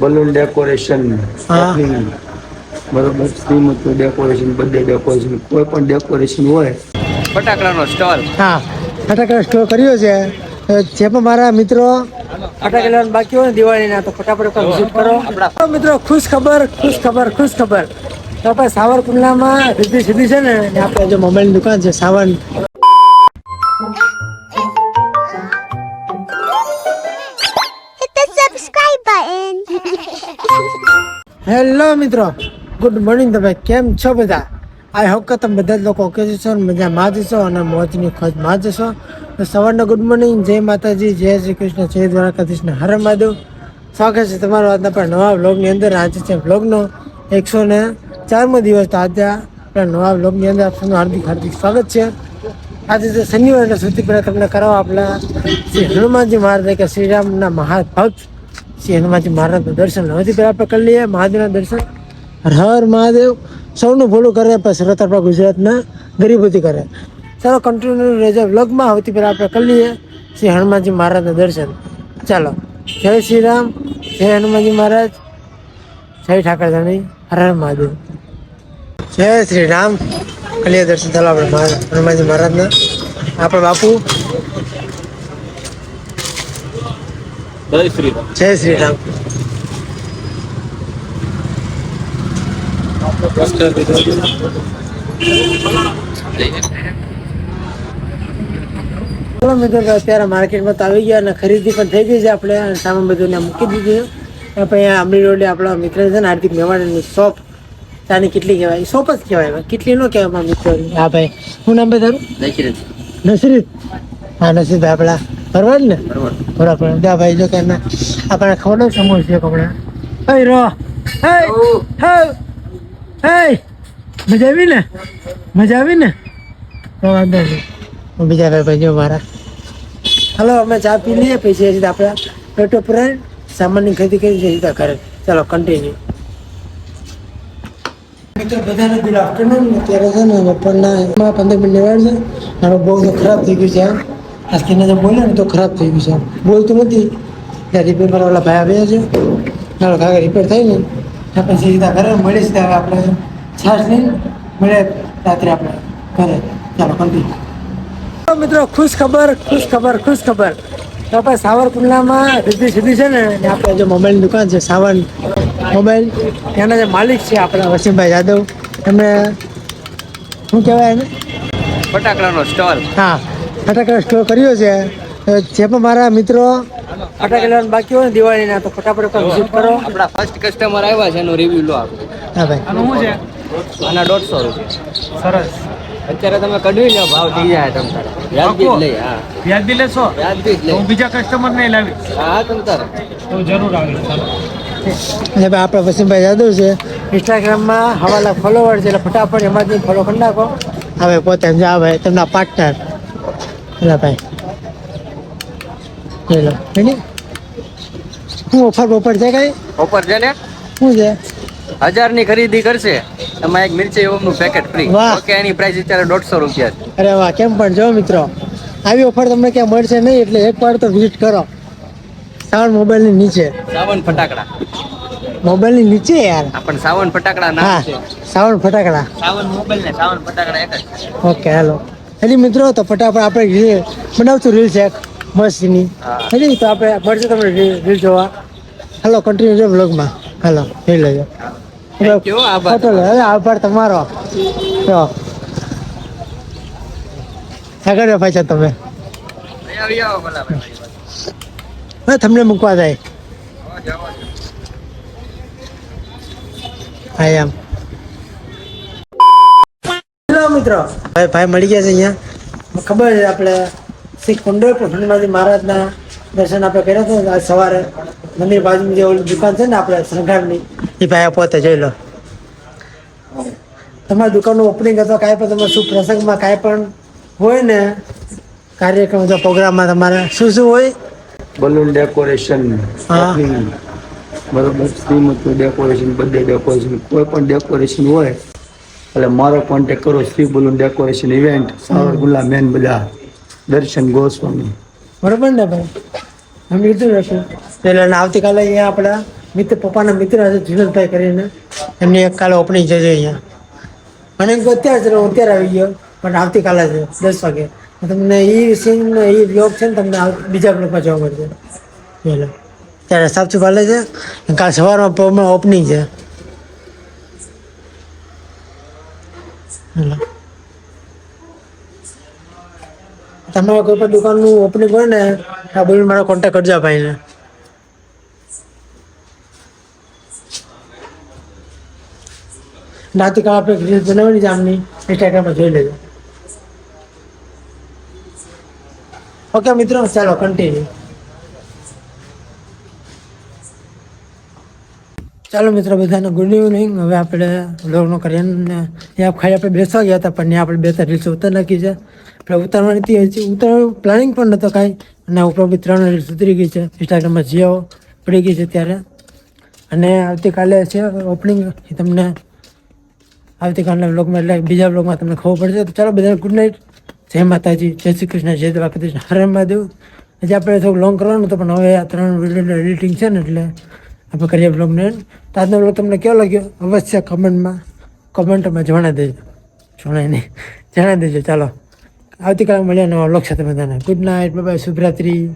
Balloon decoration બરોબર Shrimati decoration birthday decoration કોઈ પણ ડેકોરેશન હોય. ફટાકડાનો સ્ટોલ. હા ફટાકડા સ્ટોર કર્યો છે. જે પણ મારા મિત્રો ફટાકડા લેવાનું બાકી હોય ને દિવાળીના તો ફટાફટ વિઝિટ કરો. મિત્રો ખુશ ખબર ખુશ ખબર ખુશ ખબર. તો આપણે સાવરકુંડલામાં રિદ્ધિ સીધી છે ને ને આપણે જે મોબાઈલની દુકાન છે સાવન હેલો મિત્રો, ગુડ મોર્નિંગ તમે કેમ છો બધા? આઈ હોપ કે તમે બધા જ લોકો ઓકે જશો મજામાં જશો અને મોજની ખોજમાં જશો તો સવારનો ગુડ મોર્નિંગ, જય માતાજી, જય શ્રી કૃષ્ણ, જય દ્વારકાધીશ ને હર મહાદેવ. સ્વાગત છે તમારો આજના પણ નવા વ્લોગની અંદર. આજે છે વ્લોગનો એકસો ને ચારમો દિવસ, તો આજે આપણા નવા વ્લોગની અંદર આપનું હાર્દિક હાર્દિક સ્વાગત છે. આજે જે શનિવાર એટલે સૌથી પહેલાં તમને કરાવો આપણા શ્રી હનુમાનજી મહારાજ, કે શ્રીરામના મહાભક્ત શ્રી હનુમાનજી મહારાજનું દર્શન હવેથી પહેલાં આપણે કરી લઈએ, મહાદેવના દર્શન. હર મહાદેવ. સૌનું ભૂલું કરે પણ સરત આપણા ગુજરાતના ગરીબોથી કરે. ચાલો કન્ટિન્યુ રહેજો. વ્લોગમાં હવેથી પહેલાં આપણે કરી લઈએ. શ્રી હનુમાનજી મહારાજના દર્શન. ચાલો, જય શ્રી રામ. જય હનુમાનજી મહારાજ. જય ઠાકરજાની હર હર મહાદેવ. જય શ્રી રામ. કલિયા દર્શન. ચાલો, આપણે હનુમાનજી મહારાજના. આપણા બાપુ. જય શ્રી રામ. જય શ્રી રામ. ચલો મિત્રો અત્યારે માર્કેટમાં તો આવી ગયા અને ખરીદી પણ થઈ ગઈ છે આપણે. સામાન બધું મૂકી દીધું છે. આપણે આંબલી રોડે આપણા મિત્ર છે ને હાર્દિક મેવાડાની શોપ. ત્યાંની કેટલી કહેવાય? શોપ જ કહેવાય કેટલી નો કહેવાય મારા મિત્રોની? હા ભાઈ હું નામ ભાઈ તારું? શ્રી નસરીત? હા નસરીત આપણા. બરાબર ને? બરાબર દા ભાઈ જો કે ના આપણે ખબર નથી છે કપડા હે રો. હે હે હે. મજા આવી ને? મજા આવી ને? તો વાંધો નહીં. હું બીજા ભાઈ ભાઈ જો મારા. હલો અમે ચા પી લઈએ પછી સીધા આપણે પેટો પર સામાનની ખરીદી કરી છે સીધા ઘરે ચાલો કન્ટિન્યુ મિત્રો બધાને ગુડ આફ્ટરનૂન અત્યારે છે ને બપોરના પંદર મિનિટ નિવાડ છે. મારો બહુ ખરાબ થઈ ગયું છે આમ આ સ્કીને જે બોલે ને તો ખરાબ થઈ ગયું છે બોલતું નથી. ત્યાં રિપેર વાળા ભાઈ આવ્યા છે. ચાલો કાકા રિપેર થઈ ને ત્યાં પછી સીધા ઘરે મળીએ સીધા હવે આપણે છાશ લઈને મળે રાત્રે આપણે ઘરે. ચાલો કંપની તો મિત્રો ખુશ ખબર ખુશ ખબર ખુશ ખબર. તો આપણે સાવરકુંડલામાં રિદ્ધિ સીધી છે ને આપણે જે મોબાઈલની દુકાન છે સાવન મોબાઈલ ત્યાંના જે માલિક છે આપણા વસીમભાઈ યાદવ એમને શું કહેવાય એને? ફટાકડાનો સ્ટોલ. હા. ફટાકડા સ્ટોર કર્યો છે. જે પણ મારા મિત્રો ફટાકડા લેવાનું બાકી હોય ને દિવાળીના તો ફટાફટ વિઝિટ કરો. આપણા ફર્સ્ટ કસ્ટમર આવ્યા છે એનો રિવ્યુ લો આપણે હા ભાઈ. શું છે? આના દોઢસો રૂપિયા. સરસ. અત્યારે તમે કઢવી લો ભાવ થઈ જાય તમ તારે વ્યાજબી જ લઈ હા. વ્યાજબી લેશો? વ્યાજબી જ તો હું બીજા કસ્ટમર ને લાવી હા તમ તારે. તો જરૂર આવીશ અને ભાઈ આપણા વસીમભાઈ યાદવ છે. ઇન્સ્ટાગ્રામમાં હવા લાખ ફોલોવર છે એટલે ફટાફટ એમાંથી ફોલો કરી નાખો. હવે પોતે આ ભાઈ તેમના પાર્ટનર એલા ભાઈ. લઈ લો. રેડી શું ઓફર ઓફર છે કઈ? ઓફર છે ને? શું છે? હજારની ખરીદી કરશે. એમાં એક મિરચી ઓમનું પેકેટ ફ્રી. ઓકે એની પ્રાઇસ અત્યારે દોઢસો રૂપિયા છે. અરે વાહ કેમ પણ જો મિત્રો આવી ઓફર તમને ક્યાં મળશે નહીં એટલે એકવાર તો વિઝિટ કરો. સાવન મોબાઈલની નીચે. સાવન ફટાકડા. મોબાઈલની નીચે યાર. પણ સાવન ફટાકડા ના સાવન ફટાકડા. સાવન મોબાઈલ ને સાવન ફટાકડા એક જ ઓકે હાલો. એટલે મિત્રો તો ફટાફટ આપણે બનાવશું રીલ છે મસ્તની. એટલે તો આપણે મળશે તમને રીલ જોવા. હાલો કન્ટિન્યુ છે બ્લોગમાં હાલો જોઈ લેજો. ફોટો લે આભાર તમારો. જો. આગળ ભાઈ છે તમે. હવે તમને મૂકવા જાય. હા એમ હેલો મિત્રો. ભાઈ ભાઈ મળી ગયા છે અહીંયા. ખબર છે આપણે શ્રી કુંડળપુર હનુમાનજી મહારાજના દર્શન આપણે કર્યા હતા આજ સવારે. મંદિર બાજુમાં જે ઓલી દુકાન છે ને આપણે શણગારની એ ભાઈ પોતે જોઈ લો. તમારી દુકાનનું ઓપનિંગ અથવા કાંઈ પણ તમારે શુભ પ્રસંગમાં કાંઈ પણ હોય ને કાર્યક્રમ અથવા પ્રોગ્રામમાં તમારે શું શું હોય? Balloon decoration. બરોબર શ્રીમતી ડેકોરેશન બધે ડેકોરેશન કોઈ પણ ડેકોરેશન હોય એટલે મારો કોન્ટેક કરો, Shri balloon decoration event Savarkundla main બધા દર્શન ગોસ્વામી. બરોબર ને ભાઈ? અમે કીધું રહેશું એટલે આવતીકાલે અહીંયા આપણા મિત્ર, પપ્પાના મિત્ર હશે, જુનલભાઈ કરીને. એમની એક કાલે ઓપનિંગ જજો અહીંયા. મને અત્યારે છે હું અત્યારે આવી ગયો. પણ આવતીકાલે છે દસ વાગે. તમને એ સીન એ યોગ છે ને, તમને બીજા બ્લોકમાં જોવા મળશે. પેલા ત્યારે સાફ સુફાલે છે, કાલ સવારમાં ઓપનિંગ છે હેલો તમારે કોઈ પણ દુકાનનું ઓપનિંગ હોય ને, આ બધું મારો કોન્ટેક્ટ કરજો ભાઈને. નાતી કાળ આપણે રીલ્સ બનાવવાની જામની ઇન્સ્ટાગ્રામમાં જોઈ લેજો. ઓકે મિત્રો, ચાલો કન્ટિન્યુ ચાલો મિત્રો, બધાને ગુડ ઇવનિંગ હવે આપણે વ્લોગનો કરીને ત્યાં ખાઈ આપણે બેસવા ગયા હતા, પણ ત્યાં આપણે બે ત્રણ રીલ્સ ઉતાર નાખી છે. આપણે ઉતારવાની હતી, હજી ઉતારવાનું પ્લાનિંગ પણ નહોતો કાંઈ. અને ઉપર બી ત્રણ રીલ્સ ઉતરી ગઈ છે. ઇન્સ્ટાગ્રામમાં જીઓ પડી ગઈ છે ત્યારે. અને આવતીકાલે છે ઓપનિંગ એ તમને આવતીકાલના બ્લોગમાં એટલે બીજા બ્લોગમાં તમને ખબર પડશે. તો ચાલો બધા ગુડ નાઇટ જય માતાજી, જય શ્રી કૃષ્ણ, જય કૃષ્ણ. હરે મહાદેવ. હજી આપણે થોડું લોંગ કરવાનું હતું, પણ હવે આ ત્રણ વીડિયો એડિટિંગ છે ને, એટલે આપણે કરીએ બ્લોગને તો આજનો બ્લોગ તમને કેવો લાગ્યો? અવશ્ય કમેન્ટમાં કમેન્ટમાં જણાવી દેજો. જણાય નહીં. જણાવી દેજો. ચાલો. આવતીકાલે મળીએ નવા બ્લોગ સાથે બધાને. Good night bye શુભરાત્રી.